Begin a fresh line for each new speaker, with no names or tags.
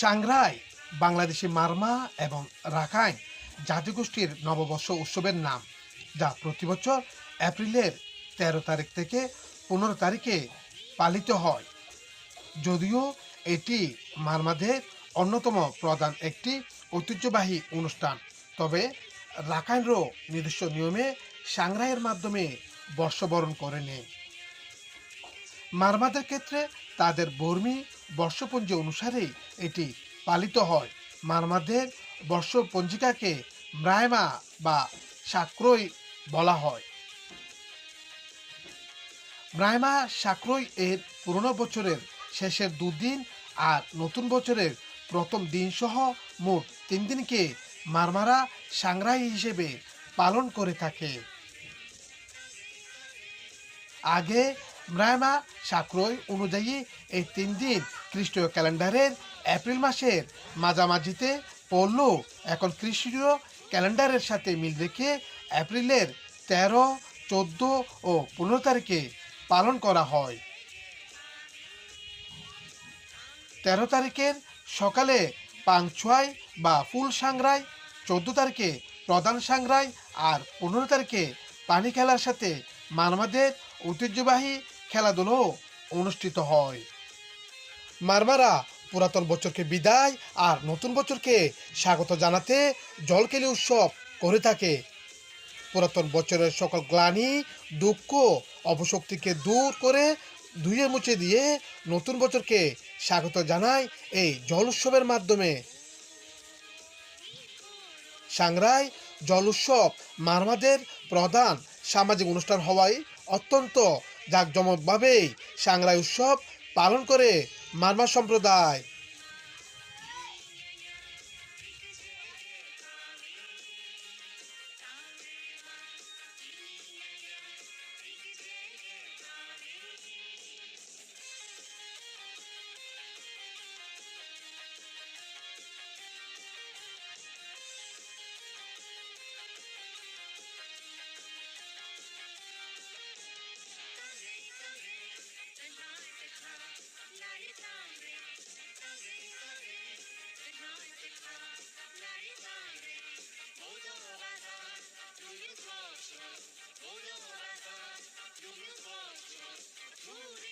সাংগ্রাই বাংলাদেশি মারমা এবং রাখাইন জাতিগোষ্ঠীর নববর্ষ উৎসবের নাম, যা প্রতি বছর এপ্রিলের তেরো তারিখ থেকে পনেরো তারিখে পালিত হয়। যদিও এটি মারমাদের অন্যতম প্রধান একটি ঐতিহ্যবাহী অনুষ্ঠান, তবে রাখাইনরও নিজস্ব নিয়মে সাংরাইয়ের মাধ্যমে বর্ষবরণ করে নেয় মারমাদের ক্ষেত্রে তাদের বর্মী বর্ষপঞ্জি অনুসারে এটি পালিত হয়। মারমাদের বর্ষপঞ্জিকাকে ম্রায়মা বা সাক্রই বলা হয়। ম্রায়মা সাক্রই এর পুরনো বছরের শেষের দুদিন আর নতুন বছরের প্রথম দিন সহ মোট তিন দিনকে মারমারা সাংগ্রাই হিসেবে পালন করে থাকে। আগে ম্রায়মা সাক্রই অনুযায়ী এই তিন দিন খ্রিস্টীয় ক্যালেন্ডারের এপ্রিল মাসের মাঝামাঝিতে পড়লেও এখন খ্রিস্টীয় ক্যালেন্ডারের সাথে মিল রেখে এপ্রিলের তেরো, চোদ্দ ও পনেরো তারিখে পালন করা হয়। তেরো তারিখের সকালে পাংছুয়াই বা ফুল সাংরাই, চোদ্দ তারিখে প্রধান সাংরাই আর পনেরো তারিখে পানি খেলার সাথে মারমাদের ঐতিহ্যবাহী খেলাধুলো অনুষ্ঠিত হয়। মারমারা পুরাতন বছরকে বিদায় আর নতুন বছরকে স্বাগত জানাতে জলকেলি উৎসব করে থাকে। পুরাতন বছরের সকল গ্লানি, দুঃখ, অপশক্তিকে দূর করে ধুয়ে মুছে দিয়ে নতুন বছরকে স্বাগত জানায় এই জল উৎসবের মাধ্যমে। সাংরাই জল উৎসব মারমাদের প্রধান সামাজিক অনুষ্ঠান হওয়ায় অত্যন্ত জাঁকজমকভাবেই সাংরাই উৎসব পালন করে মারমা সম্প্রদায়। Ooh,